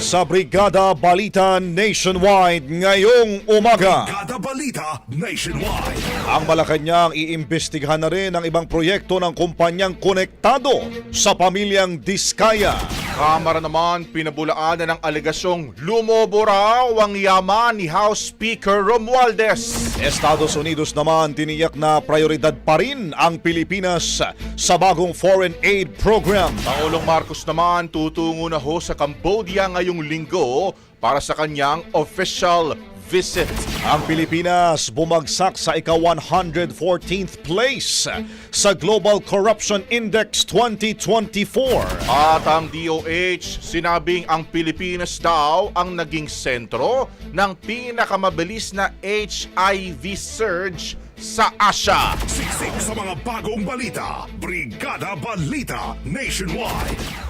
Sa Brigada Balita Nationwide ngayong umaga. Brigada Balita Nationwide. Ang Malacanang iimbestigahan na rin ang ibang proyekto ng kumpanyang konektado sa pamilyang Diskaya. Kamara naman pinabulaan na ng alegasyong lumobo raw ang yaman ni House Speaker Romualdez. Estados Unidos naman tiniyak na prioridad pa rin ang Pilipinas sa bagong foreign aid program. Pangulong Marcos naman tutungo na ho sa Cambodia ngayong linggo para sa kanyang official visit. Ang Pilipinas bumagsak sa ika-114th place sa Global Corruption Index 2024. At ang DOH sinabing ang Pilipinas daw ang naging sentro ng pinakamabilis na HIV surge sa Asia. Siksik sa mga bagong balita. Brigada Balita Nationwide.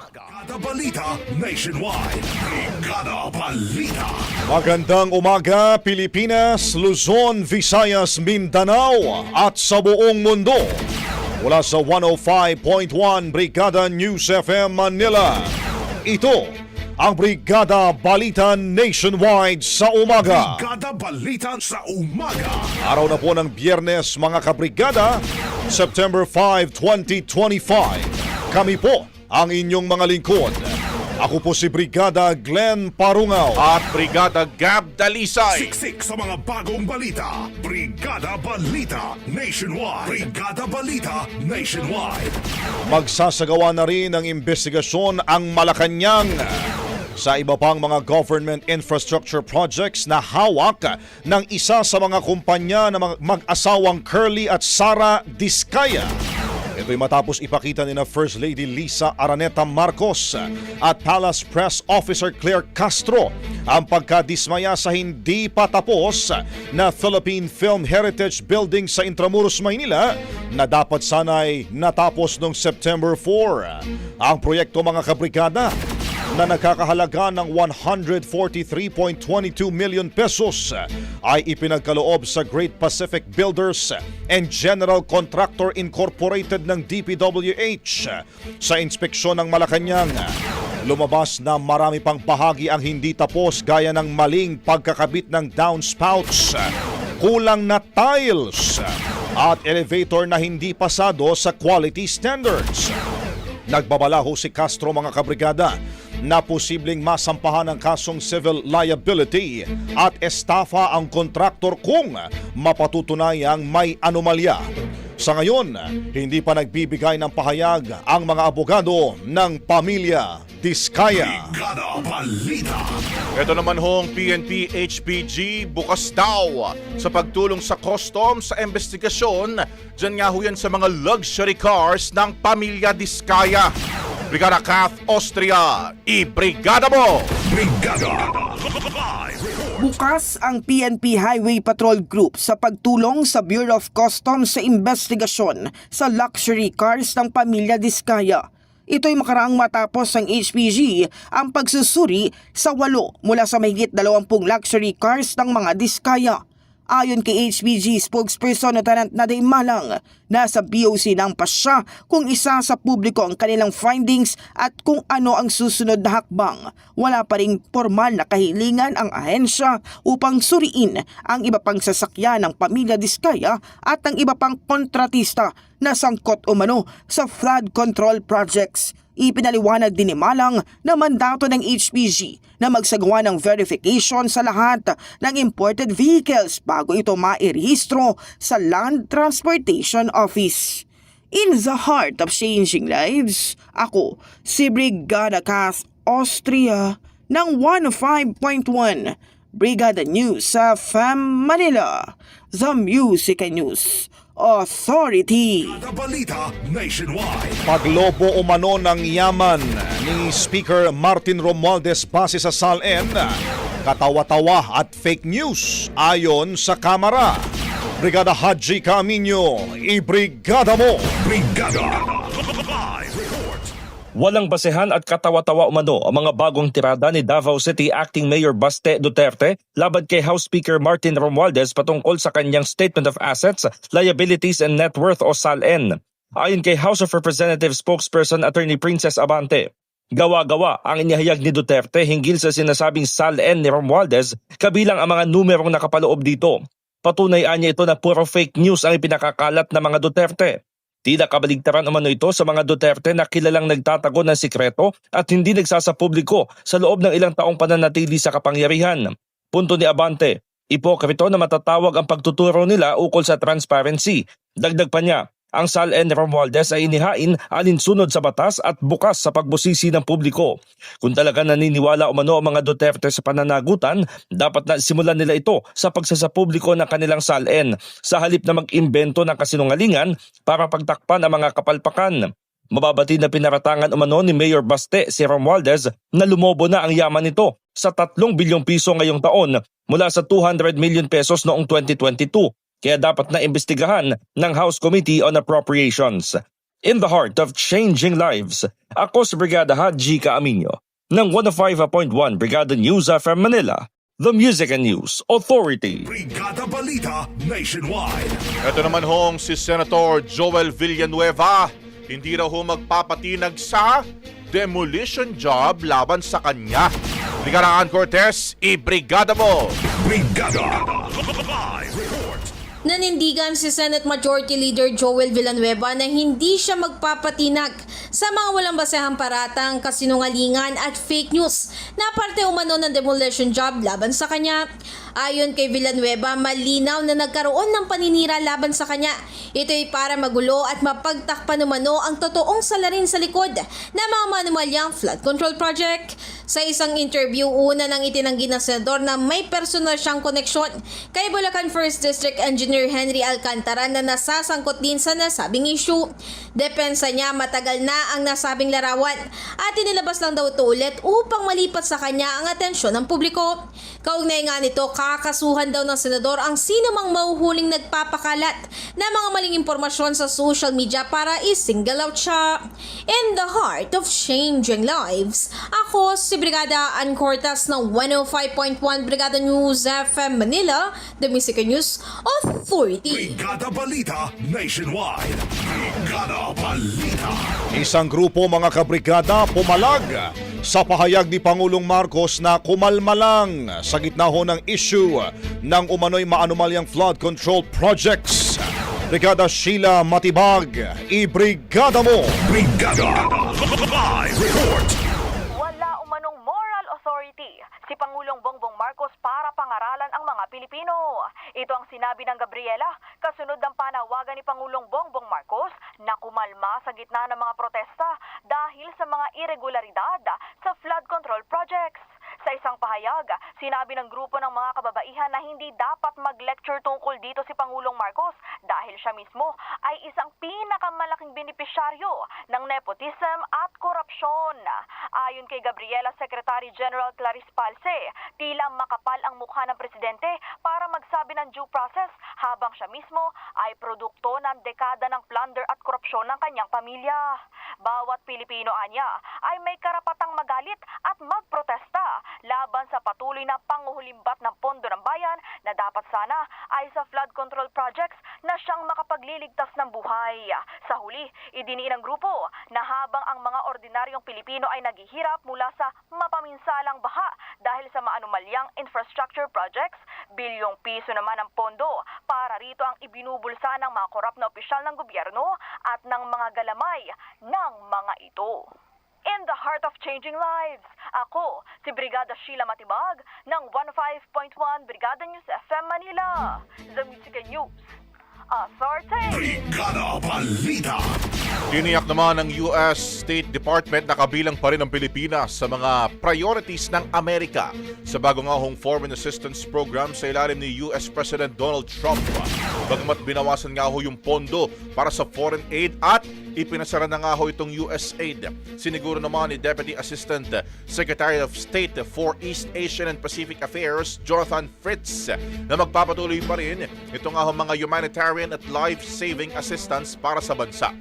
Brigada Balita Nationwide. Brigada Balita. Magandang umaga Pilipinas, Luzon, Visayas, Mindanao at sa buong mundo. Mula sa 105.1 Brigada News FM Manila. Ito ang Brigada Balita Nationwide sa umaga. Brigada Balita sa umaga. Araw na po ng biyernes mga kabrigada, September 5, 2025. Kami po ang inyong mga lingkod. Ako po si Brigada Glenn Parungaw. At Brigada Gab Dalisay. Siksik sa mga bagong balita. Brigada Balita Nationwide. Brigada Balita Nationwide. Magsasagawa na rin ng investigasyon ang Malacanang sa iba pang mga government infrastructure projects na hawak ng isa sa mga kumpanya na mag- mag-asawang Curly at Sara Diskaya. Ito'y matapos ipakita ni na First Lady Lisa Araneta Marcos at Palace Press Officer Claire Castro ang pagkadismaya sa hindi pa tapos na Philippine Film Heritage Building sa Intramuros, Maynila na dapat sana'y natapos noong September 4. Ang proyekto mga kabrigada na nagkakahalaga ng 143.22 million pesos ay ipinagkaloob sa Great Pacific Builders and General Contractor Incorporated ng DPWH. Sa inspeksyon ng Malacanang, lumabas na marami pang bahagi ang hindi tapos gaya ng maling pagkakabit ng downspouts, kulang na tiles at elevator na hindi pasado sa quality standards. Nagbabalaho si Castro mga kabrigada na posibleng masampahan ng kasong civil liability at estafa ang kontraktor kung mapatutunayang may anomalya. Sa ngayon, hindi pa nagbibigay ng pahayag ang mga abogado ng pamilya Diskaya. Ito naman hong PNP HPG bukas daw sa pagtulong sa customs sa investigasyon. Diyan nga ho yan sa mga luxury cars ng pamilya Diskaya. Brigada Kath Austria, i-brigada mo! Brigada. Bukas ang PNP Highway Patrol Group sa pagtulong sa Bureau of Customs sa investigasyon sa luxury cars ng pamilya Diskaya. Ito'y makaraang matapos ng HPG ang pagsusuri sa walo mula sa mahigit 20 luxury cars ng mga Diskaya. Ayon kay HPG spokesperson Lieutenant Naday Malang, nasa BOC ng pasya kung isa sa publiko ang kanilang findings at kung ano ang susunod na hakbang. Wala pa ring formal na kahilingan ang ahensya upang suriin ang iba pang sasakyan ng pamilya Diskaya at ang iba pang kontratista na sangkot umano sa flood control projects. Ipinaliwanag din ni Malang na mandato ng HPG na magsagawa ng verification sa lahat ng imported vehicles bago ito mairehistro sa Land Transportation Office. In the heart of changing lives, ako si Brigada Cass Austria ng 105.1 Brigada News sa FAM Manila, The Music and News Authority. Balita Nationwide. Paglobo umano ng yaman ni Speaker Martin Romualdez base sa SALN, katawa-tawa at fake news ayon sa Kamara. Brigada Haji Camino, ibrigada mo! Brigada. Walang basehan at katawa-tawa umano ang mga bagong tirada ni Davao City Acting Mayor Baste Duterte laban kay House Speaker Martin Romualdez patungkol sa kanyang Statement of Assets, Liabilities and Net Worth o SALN. Ayon kay House of Representatives spokesperson Attorney Princess Abante, Gawa-gawa ang inihayag ni Duterte hinggil sa sinasabing SALN ni Romualdez kabilang ang mga numerong nakapaloob dito. Patunay niya ito na puro fake news ang ipinakakalat ng mga Duterte. Tila kabaligtaran umano ito sa mga Duterte na kilalang nagtatago ng sikreto at hindi nagsasapubliko sa loob ng ilang taong pananatili sa kapangyarihan. Punto ni Abante, ipokrito na matatawag ang pagtuturo nila ukol sa transparency. Dagdag pa niya, ang SALN ni Romualdez ay inihain alinsunod sa batas at bukas sa pagbusisi ng publiko. Kung talaga naniniwala umano ang mga Duterte sa pananagutan, dapat na simulan nila ito sa pagsasapubliko ng kanilang SALN sa halip na mag-imbento ng kasinungalingan para pagtakpan ang mga kapalpakan. Mababati na pinaratangan umano ni Mayor Baste si Romualdez na lumobo na ang yaman nito sa 3 bilyong piso ngayong taon mula sa 200 million pesos noong 2022 kaya dapat na imbestigahan ng House Committee on Appropriations. In the heart of changing lives, ako si Brigada Haji Kaaminyo ng 105.1 Brigada News FM Manila, the Music and News Authority. Brigada Balita Nationwide. Ito naman hong si Senator Joel Villanueva, hindi raw ho magpapatinag sa demolition job laban sa kanya. Brigada Ann Cortez, i-brigada mo! Brigada. Live. Nanindigan si Senate Majority Leader Joel Villanueva na hindi siya magpapatinag sa mga walang basehang paratang, kasinungalingan at fake news na parte umano ng demolition job laban sa kanya. Ayon kay Villanueva, malinaw na nagkaroon ng paninira laban sa kanya. Ito'y para magulo at mapagtakpan umano ang totoong salarin sa likod na mga manumalyang flood control project. Sa isang interview, una nang itinanggi ng senador na may personal siyang koneksyon kay Bulacan 1st District Engineer Henry Alcantara na nasasangkot din sa nasabing issue. Depensa niya matagal na ang nasabing larawan at inilabas lang daw ito ulit upang malipat sa kanya ang atensyon ng publiko. Kaugnay nga nito, kakasuhan daw ng senador ang sino mang mahuhuling nagpapakalat ng mga maling impormasyon sa social media para i-single out siya. In the heart of changing lives, ako si Brigada Ann Cortas ng 105.1 Brigada News FM Manila, The Music News Authority. Brigada Balita Nationwide. Brigada Balita. Isang grupo mga kabrigada pumalag sa pahayag ni Pangulong Marcos na kumalma lang sa gitna ho ng issue ng umano'y maanumalyang flood control projects. Brigada Sheila Matibag, i-brigada mo! Brigada. Live report. Wala umanong moral authority si Pangulong Bongbong Marcos para pangaralan ang mga Pilipino. Ito ang sinabi ng Gabriela kasunod ng panawagan ni Pangulong Bongbong Marcos na kumalma sa gitna ng mga protesta dahil sa mga irregularidad sa flood control projects. Sa isang pahayag, sinabi ng grupo ng mga kababaihan na hindi dapat mag-lecture tungkol dito si Pangulong Marcos dahil siya mismo ay isang pinakamalaking benepisyaryo ng nepotism at korupsyon. Ayon kay Gabriela Secretary General Clarice Palse, tila makapal ang mukha ng presidente para magsabi ng due process habang siya mismo ay produkto ng dekada ng plunder at korupsyon ng kanyang pamilya. Bawat Pilipino anya ay may karapatang magalit at magprotesta laban sa patuloy na panguhulimbat ng pondo ng bayan na dapat sana ay sa flood control projects na siyang makapagliligtas ng buhay. Sa huli, idiniin ng grupo na habang ang mga ordinaryong Pilipino ay naghihirap mula sa mapaminsalang baha dahil sa maanumalyang infrastructure projects, bilyong piso naman ang pondo para rito ang ibinubulsa ng mga korap na opisyal ng gobyerno at ng mga galamay ng mga ito. In the heart of changing lives, ako si Brigada Sheila Matibag ng 15.1 Brigada News FM Manila, The Music News Authority. Brigada Balita. Tiniyak naman ng US State Department na kabilang pa rin ang Pilipinas sa mga priorities ng Amerika sa bagong ahong Foreign Assistance Program sa ilalim ni US President Donald Trump. Bagamat binawasan nga ho yung pondo para sa foreign aid at ipinasara na nga ho itong USAID. Siniguro naman ni Deputy Assistant Secretary of State for East Asian and Pacific Affairs, Jonathan Fritz, na magpapatuloy pa rin ito nga ho mga humanitarian at life-saving assistance para sa bansa.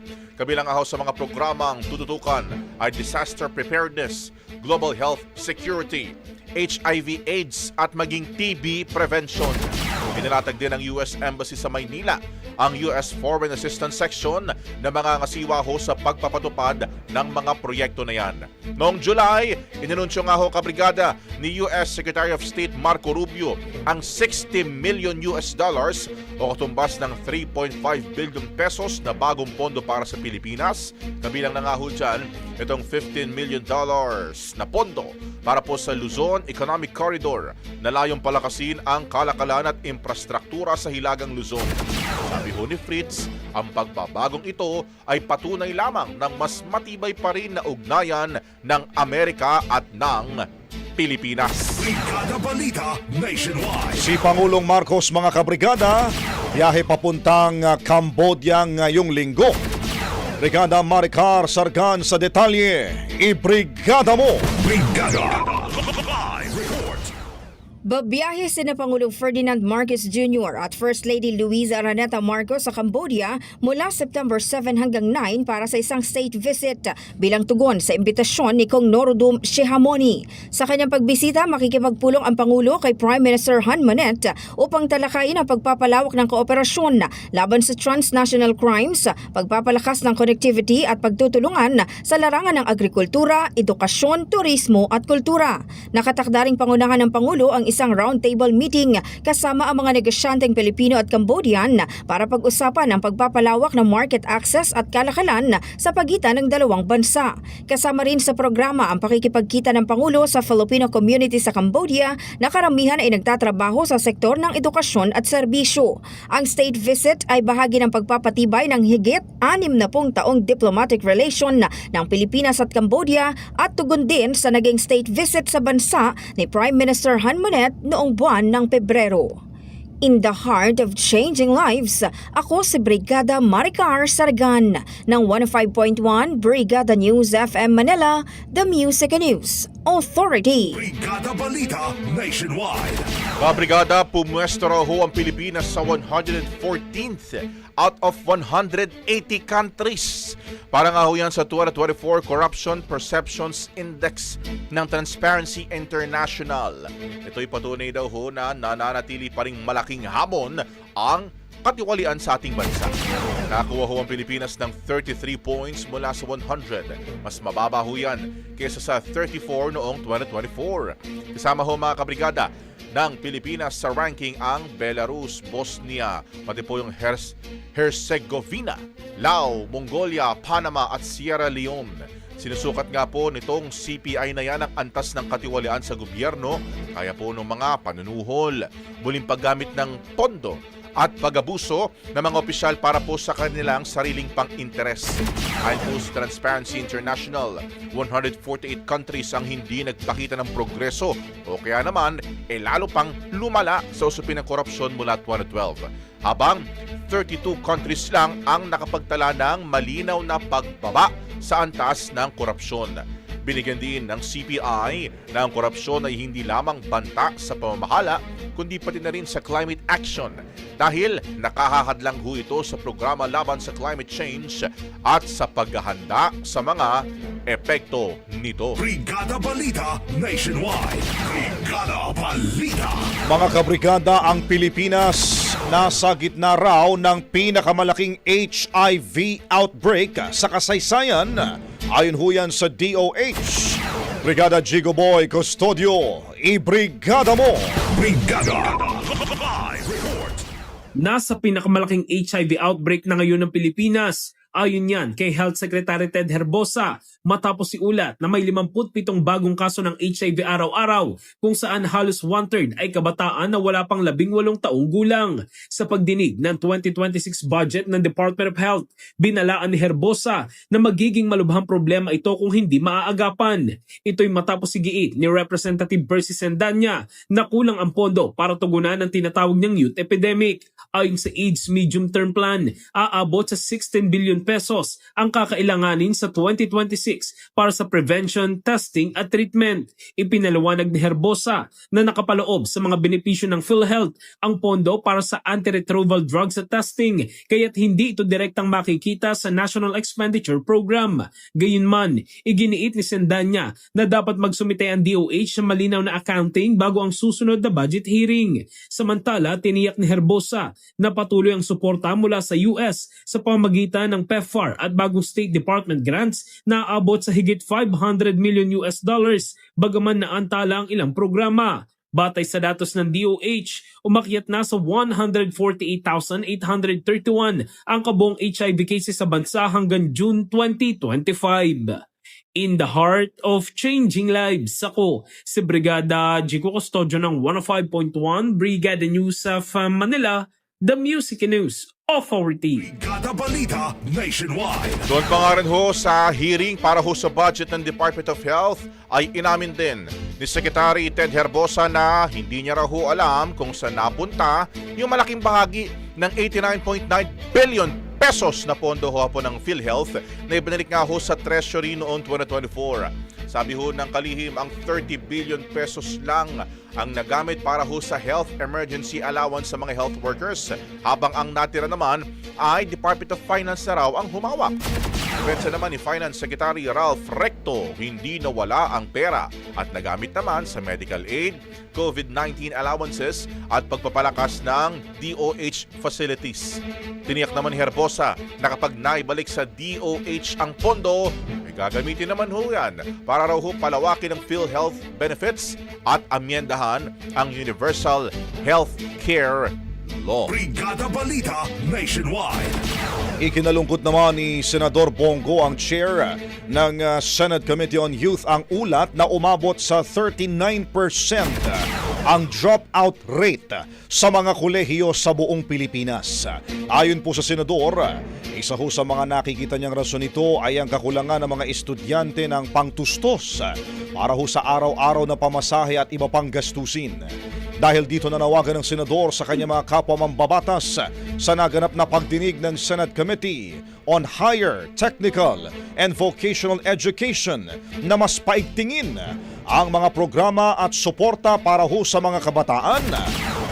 Kabilang ho sa mga programang tututukan ay disaster preparedness, global health security, HIV AIDS at maging TB prevention. Inilatag din ng US Embassy sa Maynila ang US Foreign Assistance Section na mga ngasiwa ho sa pagpapatupad ng mga proyekto na yan. Noong July, inanunsyo nga ho kabrigada ni US Secretary of State Marco Rubio ang 60 million US dollars o katumbas ng 3.5 billion pesos na bagong pondo para sa Pilipinas. Kabilang na nga ho dyan itong 15 million dollars na pondo para po sa Luzon Economic Corridor na layong palakasin ang kalakalan at infrastruktura sa Hilagang Luzon. Sabi ho ni Fritz, ang pagbabagong ito ay patunay lamang ng mas matibay pa rin na ugnayan ng Amerika at ng Pilipinas. Brigada Balita Nationwide. Si Pangulong Marcos mga kabrigada, biyahe papuntang uh, Cambodia ngayong linggo. Brigada Maricar Sargan sa detalye, i-brigada mo! Brigada. Live report. Babiyahe sina Pangulong Ferdinand Marcos Jr. at First Lady Luisa Araneta Marcos sa Cambodia mula September 7 hanggang 9 para sa isang state visit bilang tugon sa imbitasyon ni Kong Norodom Shehamoni. Sa kanyang pagbisita, makikipagpulong ang Pangulo kay Prime Minister Han Manet upang talakayin ang pagpapalawak ng kooperasyon laban sa transnational crimes, pagpapalakas ng connectivity at pagtutulungan sa larangan ng agrikultura, edukasyon, turismo at kultura. Nakatakdaring pangunahan ng Pangulo ang isang roundtable meeting kasama ang mga negosyanteng Pilipino at Cambodian para pag-usapan ang pagpapalawak ng market access at kalakalan sa pagitan ng dalawang bansa. Kasama rin sa programa ang pakikipagkita ng Pangulo sa Filipino community sa Cambodia na karamihan ay nagtatrabaho sa sektor ng edukasyon at serbisyo. Ang state visit ay bahagi ng pagpapatibay ng higit 60 taong diplomatic relation ng Pilipinas at Cambodia at tugon din sa naging state visit sa bansa ni Prime Minister Han Manet noong buwan ng Pebrero. In the heart of changing lives, ako si Brigada Maricar Sargan ng 105.1 Brigada News FM Manila, The Music News Authority. Brigada Balita Nationwide. Kabrigada, pumwesto raw ho ang Pilipinas sa 114th out of 180 countries. Para nga ho yan sa 2024 Corruption Perceptions Index ng Transparency International. Ito'y patunay daw ho na nananatili pa rin malaking hamon ang katiwalian sa ating bansa. Nakakuha ho ang Pilipinas ng 33 points mula sa 100. Mas mababa ho yan kaysa sa 34 noong 2024. Kasama ho mga kabrigada ng Pilipinas sa ranking ang Belarus, Bosnia, pati po yung Hers- Herzegovina, Lao, Mongolia, Panama at Sierra Leone. Sinusukat nga po nitong CPI na yan ang antas ng katiwalian sa gobyerno kaya po ng mga panunuhol, muling paggamit ng pondo at pag-abuso ng mga opisyal para po sa kanilang sariling pang-interes. Ayon po sa Transparency International, 148 countries ang hindi nagpakita ng progreso o kaya naman e lalo pang lumala sa usapin ng korupsyon mula 2012. Habang 32 countries lang ang nakapagtala ng malinaw na pagbaba sa antas ng korupsyon. Binigyan din ng CPI na ang korupsyon ay hindi lamang banta sa pamamahala, kundi pati na rin sa climate action dahil nakahahadlang ho ito sa programa laban sa climate change at sa paghahanda sa mga epekto nito. Brigada Balita Nationwide. Brigada Balita. Mga kabrigada, ang Pilipinas nasa gitna raw ng pinakamalaking HIV outbreak sa kasaysayan. Ayon ho yan sa DOH. Brigada Jigo Boy Custodio, ibrigada mo! Brigada. Nasa pinakamalaking HIV outbreak na ngayon ng Pilipinas. Ayon yan kay Health Secretary Ted Herbosa matapos si ulat na may 57 bagong kaso ng HIV araw-araw kung saan halos one-third ay kabataan na wala pang 18 taong gulang. Sa pagdinig ng 2026 budget ng Department of Health, binalaan ni Herbosa na magiging malubhang problema ito kung hindi maaagapan. Ito'y matapos sigiit ni Representative Percy Sendanya na kulang ang pondo para tugunan ang tinatawag niyang youth epidemic. Ayon sa AIDS Medium Term Plan, aabot sa 16 billion pesos ang kakailanganin sa 2026 para sa prevention, testing at treatment. Ipinaliwanag ni Herbosa na nakapaloob sa mga benepisyo ng PhilHealth ang pondo para sa antiretroviral drugs at testing kaya't hindi ito direktang makikita sa National Expenditure Program. Gayunman, iginiit ni Sendanya na dapat magsumite ang DOH sa malinaw na accounting bago ang susunod na budget hearing. Samantala, tiniyak ni Herbosa na patuloy ang suporta mula sa US sa pamagitan ng PEPFAR at bagong State Department grants na aabot sa higit 500 million US dollars bagaman naantala ang ilang programa. Batay sa datos ng DOH, umakyat na sa 148,831 ang kabuong HIV cases sa bansa hanggang June 2025. In the heart of changing lives, ako si Brigada Jico Custodio ng 105.1 Brigada News of Manila, the Music News Authority. Brigada Balita Nationwide. Doon pa nga rin ho sa hearing para ho sa budget ng Department of Health ay inamin din ni Secretary Ted Herbosa na hindi niya raw ho alam kung saan napunta yung malaking bahagi ng 89.9 billion pesos na pondo ho po ng PhilHealth na ibinalik nga ho sa Treasury noong 2024. Sabi ho ng kalihim ang 30 billion pesos lang ang nagamit para ho sa health emergency allowance sa mga health workers habang ang natira naman ay Department of Finance na raw ang humawak. Depensa naman ni Finance Secretary Ralph Recto, hindi nawala ang pera at nagamit naman sa medical aid, COVID-19 allowances at pagpapalakas ng DOH facilities. Tiniyak naman ni Herbosa na kapag naibalik sa DOH ang pondo, gagamitin naman ho yan para raw ho palawakin ang PhilHealth benefits at amyendahan ang Universal Health Care Law. Brigada Balita Nationwide. Ikinalungkot naman ni Senador Bongo ang chair ng uh, Senate Committee on Youth ang ulat na umabot sa 39% ang dropout rate sa mga kolehiyo sa buong Pilipinas. Ayon po sa senador, isa ho sa mga nakikita niyang rason nito ay ang kakulangan ng mga estudyante ng pangtustos para ho sa araw-araw na pamasahe at iba pang gastusin. Dahil dito nanawagan ng senador sa kanyang mga kapwa mambabatas sa naganap na pagdinig ng Senate Committee on Higher Technical and Vocational Education na mas paigtingin ang mga programa at suporta para ho sa mga kabataan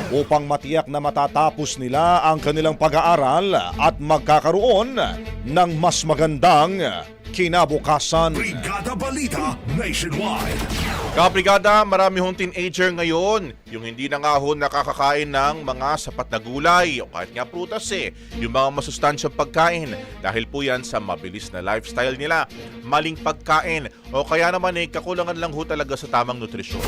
upang matiyak na matatapos nila ang kanilang pag-aaral at magkakaroon ng mas magandang kinabukasan. Brigada Balita Nationwide. Kabrigada, marami hong teenager ngayon yung hindi na nga ho nakakakain ng mga sapat na gulay o kahit nga prutas eh, yung mga masustansyang pagkain dahil po yan sa mabilis na lifestyle nila, maling pagkain o kaya naman eh kakulangan lang ho talaga sa tamang nutrisyon.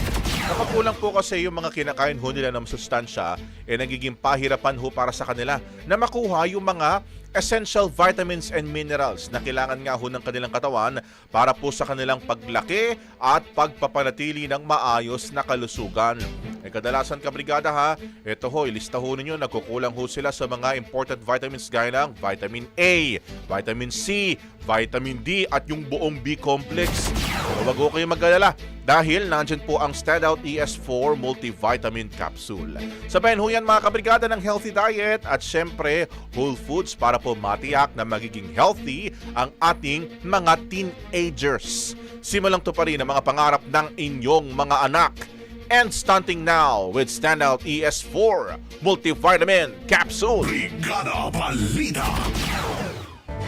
Kapag kulang po kasi yung mga kinakain ho nila ng masustansya, eh nagiging pahirapan ho para sa kanila na makuha yung mga essential vitamins and minerals na kailangan nga ho ng kanilang katawan para po sa kanilang paglaki at pagpapanatili ng maayos na kalusugan. E kadalasan kabrigada ha, ito ho, ilista ho ninyo, nagkukulang ho sila sa mga important vitamins gaya ng vitamin A, vitamin C, vitamin D at yung buong B complex. Pero wag ho kayo mag-alala dahil nandyan po ang Standout ES4 Multivitamin Capsule. Sabayan ho yan mga kabrigada ng healthy diet at syempre whole foods para po matiyak na magiging healthy ang ating mga teenagers. Simulang to pa rin ang mga pangarap ng inyong mga anak. And stunting now with Standout ES4 Multivitamin Capsule. Brigada Balita.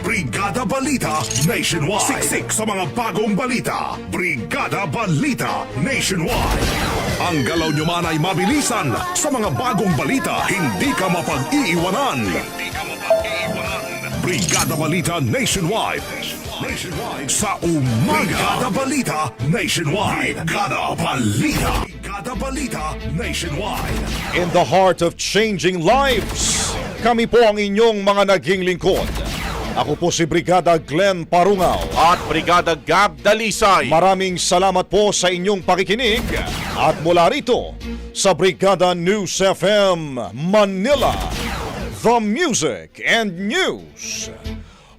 Brigada Balita Nationwide. Siksik sa mga bagong balita. Brigada Balita Nationwide. Ang galaw nyo man ay mabilisan. Sa mga bagong balita, hindi ka mapag-iiwanan. Hindi ka mapag-iiwanan. Brigada Balita Nationwide. Nationwide. Sa umaga. Brigada Balita Nationwide. Brigada Balita. Brigada Balita Nationwide. In the heart of changing lives, kami po ang inyong mga naging lingkod. Ako po si Brigada Glenn Parungaw. At Brigada Gab Dalisay. Maraming salamat po sa inyong pakikinig at mula rito sa Brigada News FM Manila, the Music and News